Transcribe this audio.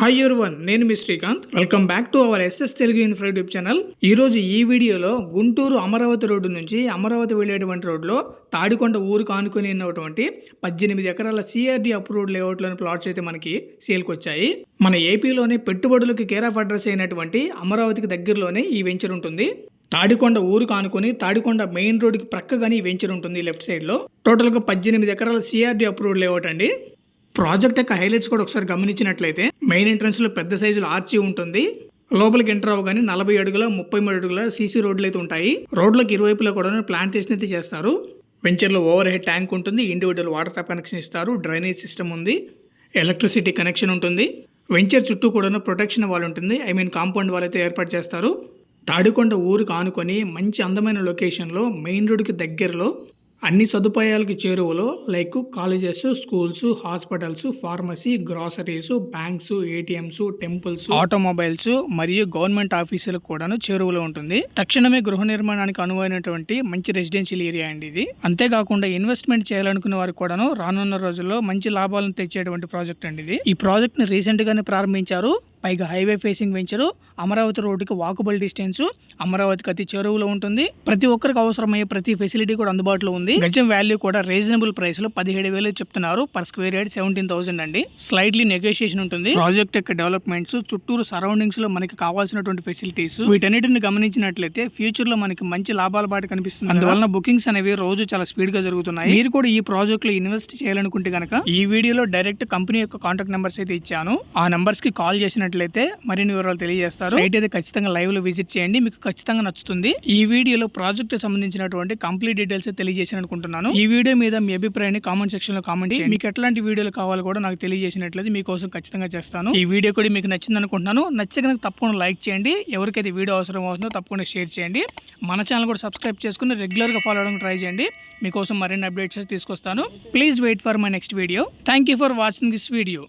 Hi your one నేను మీ Srikanth. Welcome back to our SS Telugu in YouTube channel ఈ రోజు ఈ వీడియోలో గుంటూరు అమరావతి రోడ్డు నుంచి అమరావతి వెళ్ళేటువంటి రోడ్లో తాడికొండ ఊరు కానుకొని ఉన్నటువంటి పద్దెనిమిది ఎకరాల సిఆర్డి అప్రూవ్డ్ లేఅవుట్లోని ప్లాట్స్ అయితే మనకి సేల్కి వచ్చాయి మన ఏపీలోనే పెట్టుబడులకు కేర్ ఆఫ్ అడ్రస్ అయినటువంటి అమరావతికి దగ్గరలోనే ఈ వెంచర్ ఉంటుంది. తాడికొండ ఊరు కానుకొని తాడికొండ మెయిన్ రోడ్డుకి ప్రక్కగానే ఈ వెంచర్ ఉంటుంది లెఫ్ట్ సైడ్లో టోటల్గా పద్దెనిమిది ఎకరాల సిఆర్డి అప్రూవ్డ్ లేఅవుట్ అండి. ప్రాజెక్ట్ యొక్క హైలైట్స్ కూడా ఒకసారి గమనించినట్లయితే మెయిన్ ఎంట్రన్స్లో పెద్ద సైజులో ఆర్చి ఉంటుంది. లోపలికి ఎంటర్ అవ్వగానే నలభై అడుగుల ముప్పై మూడు అడుగుల సీసీ రోడ్లు అయితే ఉంటాయి. రోడ్లకు ఇరువైపులా కూడా ప్లాంటేషన్ అయితే చేస్తారు. వెంచర్లో ఓవర్ హెడ్ ట్యాంక్ ఉంటుంది. ఇండివిజువల్ వాటర్ ట్యాప్ కనెక్షన్ ఇస్తారు. డ్రైనేజ్ సిస్టమ్ ఉంది. ఎలక్ట్రిసిటీ కనెక్షన్ ఉంటుంది. వెంచర్ చుట్టూ కూడా ప్రొటెక్షన్ వాల్ ఉంటుంది. ఐ మీన్ కాంపౌండ్ వాల్ అయితే ఏర్పాటు చేస్తారు. తాడికొండ ఊరికి ఆనుకొని మంచి అందమైన లొకేషన్లో మెయిన్ రోడ్డుకి దగ్గరలో అన్ని సదుపాయాలకి చేరువలో like colleges schools hospitals pharmacy groceries banks ATMs temples automobiles మరియు గవర్నమెంట్ ఆఫీసులకు కూడాను చేరువలో ఉంటుంది. తక్షణమే గృహ నిర్మాణానికి అనువైనటువంటి మంచి రెసిడెన్షియల్ ఏరియా అండి ఇది. అంతేకాకుండా ఇన్వెస్ట్మెంట్ చేయాలనుకునే వారికి కూడాను రానున్న రోజుల్లో మంచి లాభాలను తెచ్చేటువంటి ప్రాజెక్ట్ అండి ఇది. ఈ ప్రాజెక్ట్ని రీసెంట్ గానే ప్రారంభించారు. పైగా హైవే ఫేసింగ్ వెంచరు అమరావతి రోడ్డుకి వాకబుల్ డిస్టెన్స్. అమరావతికి అతి చెరువులో ఉంటుంది. ప్రతి ఒక్కరికి అవసరమయ్యే ప్రతి ఫెసిలిటీ కూడా అందుబాటులో ఉంది. గజం వాల్యూ కూడా రీజనబుల్ ప్రైస్లో పదిహేడు వేలు చెప్తున్నారు. Per square yard seventeen thousand అండి. స్లైడ్లీ నెగోషియేషన్ ఉంటుంది. ప్రాజెక్ట్ యొక్క డెవలప్మెంట్స్ చుట్టూరు సరౌండింగ్స్లో మనకి కావాల్సినటువంటి ఫెసిలిటీస్. వీటన్నిటిని గమనించినట్లయితే ఫ్యూచర్లో మనకి మంచి లాభాల బాట కనిపిస్తుంది. అందువల్ల బుకింగ్స్ అనేవి రోజు చాలా స్పీడ్గా జరుగుతున్నాయి. మీరు కూడా ఈ ప్రాజెక్ట్లో ఇన్వెస్ట్ చేయాలనుకుంటే కనుక ఈ వీడియోలో డైరెక్ట్ కంపెనీ యొక్క కాంటాక్ట్ నెంబర్స్ అయితే ఇచ్చాను. ఆ నెంబర్స్కి కాల్ చేసినట్లయితే మరిన్ని వివరాలు తెలియజేస్తారు. సైట్ అయితే ఖచ్చితంగా లైవ్లో విజిట్ చేయండి. మీకు ఖచ్చితంగా నచ్చుతుంది. ఈ వీడియోలో ప్రాజెక్ట్ సంబంధించినటువంటి కంప్లీట్ డీటెయిల్స్ తెలియజేసాను అనుకుంటున్నాను. ఈ వీడియో మీద మీ అభిప్రాయాన్ని కామెంట్ సెక్షన్లో కామెంట్ చేయండి. మీకు ఎట్లాంటి వీడియోలు కావాలో కూడా నాకు తెలియజేసినట్లయితే మీకోసం ఖచ్చితంగా చేస్తాను. ఈ వీడియో కూడా మీకు నచ్చింది అనుకుంటున్నాను. నచ్చితే కనుక తప్పకుండా లైక్ చేయండి. ఎవరికైతే వీడియో అవసరం అవుతుందో తప్పకుండా షేర్ చేయండి. మన ఛానల్ కూడా సబ్స్క్రైబ్ చేసుకుని రెగ్యులర్గా ఫాలో అవడానికి ట్రై చేయండి. మీకోసం మరిన్ని అప్డేట్స్ తీసుకొస్తాను. Please wait for my next video thank you for watching this video